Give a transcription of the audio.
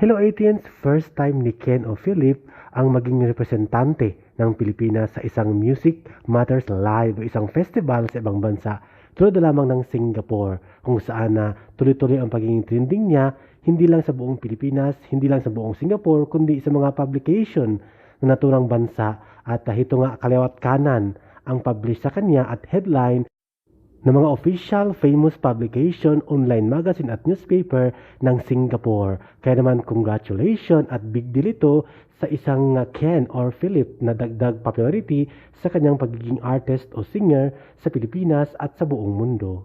Hello Athens, first time ni Ken o Philip ang maging representante ng Pilipinas sa isang Music Matters Live o isang festival sa ibang bansa tulad na lamang ng Singapore kung saan na tuloy-tuloy ang pagiging trending niya hindi lang sa buong Pilipinas, hindi lang sa buong Singapore kundi sa mga publication na naturang bansa. At uh, ito nga kaliwat kanan ang publish sa kanya at headline ng mga official famous publication, online magazine at newspaper ng Singapore. Kaya naman congratulations at big deal ito sa isang Ken or Philip na dagdag popularity sa kanyang pagiging artist o singer sa Pilipinas at sa buong mundo.